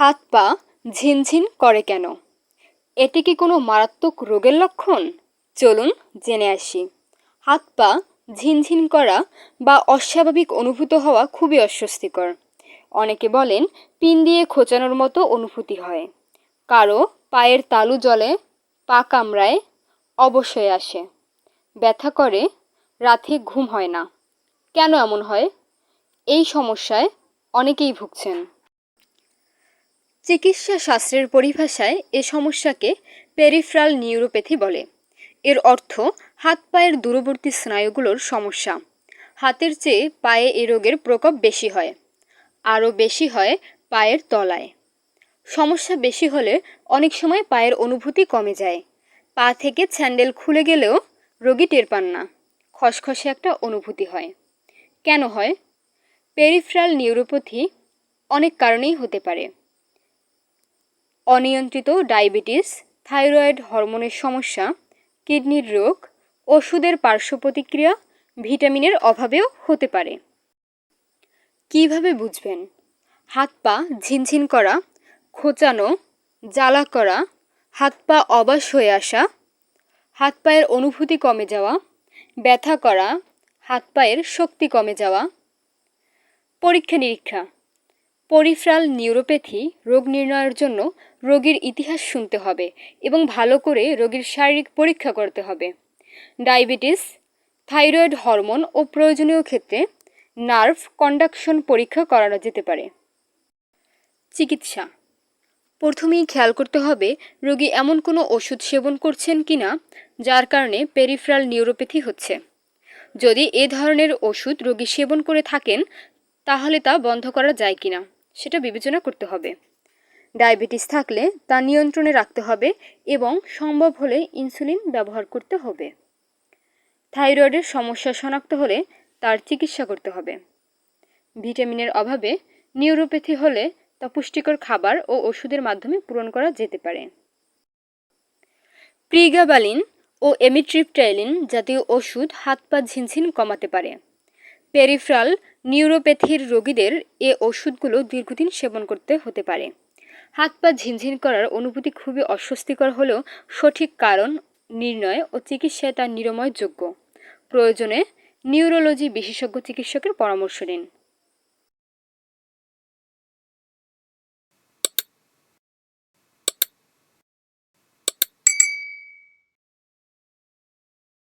হাত পা ঝিনঝিন করে কেন? এটি কি কোনো মারাত্মক রোগের লক্ষণ? চলুন জেনে আসি। হাত পা ঝিনঝিন করা বা অস্বাভাবিক অনুভূত হওয়া খুবই অস্বস্তিকর। অনেকে বলেন, পিন দিয়ে খোঁচানোর মতো অনুভূতি হয়। কারও পায়ের তালু জলে, পা কামড়ায়, অবশ্যই আসে। ব্যথা করে, রাতে ঘুম হয় না। কেন এমন হয়? এই সমস্যায় অনেকেই ভুগছেন। চিকিৎসা শাস্ত্রের পরিভাষায় এ সমস্যাকে পেরিফ্রাল নিউরোপ্যাথি বলে। এর অর্থ, হাত পায়ের দূরবর্তী স্নায়ুগুলোর সমস্যা। হাতের চেয়ে পায়ে এ রোগের প্রকোপ বেশি হয়। আরও বেশি হয় পায়ের তলায়। সমস্যা বেশি হলে অনেক সময় পায়ের অনুভূতি কমে যায়। পা থেকে স্যান্ডেল খুলে গেলেও রোগী টের পান না। খসখসে একটা অনুভূতি হয়। কেন হয়? পেরিফ্রাল নিউরোপ্যাথি অনেক কারণেই হতে পারে। অনিয়ন্ত্রিত ডায়াবেটিস, থাইরয়েড হরমোনের সমস্যা, কিডনির রোগ, ওষুধের পার্শ্ব প্রতিক্রিয়া, ভিটামিনের অভাবেও হতে পারে। কীভাবে বুঝবেন? হাত পা ঝিনঝিন করা, খোঁচানো, জ্বালা করা, হাত পা অবাস হয়ে আসা, হাত পায়ের অনুভূতি কমে যাওয়া, ব্যথা করা, হাত পায়ের শক্তি কমে যাওয়া পরীক্ষা নিরীক্ষা পরিফ্রাল নিউরোপ্যাথি রোগ নির্ণয়ের জন্য রোগীর ইতিহাস শুনতে হবে এবং ভালো করে রোগীর শারীরিক পরীক্ষা করতে হবে। ডায়াবেটিস, থাইরয়েড হরমোন ও প্রয়োজনীয় ক্ষেত্রে নার্ভ কন্ডাকশন পরীক্ষা করানো যেতে পারে। চিকিৎসা। প্রথমেই খেয়াল করতে হবে রোগী এমন কোনো ওষুধ সেবন করছেন কি না যার কারণে পেরিফ্রাল নিউরোপ্যাথি হচ্ছে। যদি এ ধরনের ওষুধ রোগী সেবন করে থাকেন, তাহলে তা বন্ধ করা যায় কি না সেটা বিবেচনা করতে হবে। ডায়াবেটিস থাকলে তা নিয়ন্ত্রণে রাখতে হবে এবং সম্ভব হলে ইনসুলিন ব্যবহার করতে হবে। থাইরয়েডের সমস্যা শনাক্ত হলে তার চিকিৎসা করতে হবে। ভিটামিনের অভাবে নিউরোপ্যাথি হলে তা পুষ্টিকর খাবার ও ওষুধের মাধ্যমে পূরণ করা যেতে পারে। প্রিগাবালিন ও এমিট্রিপটাইলিন জাতীয় ওষুধ হাত পা ঝিনঝিন কমাতে পারে। পেরিফ্রাল নিউরোপ্যাথির রোগীদের এ ওষুধগুলো দীর্ঘদিন সেবন করতে হতে পারে। হাত পা ঝিনঝিন করার অনুভূতি খুবই অস্বস্তিকর হলেও সঠিক কারণ, নির্ণয় ও চিকিৎসায় তা নিরাময়যোগ্য। প্রয়োজনে নিউরোলজি বিশেষজ্ঞ চিকিৎসকের পরামর্শ নিন।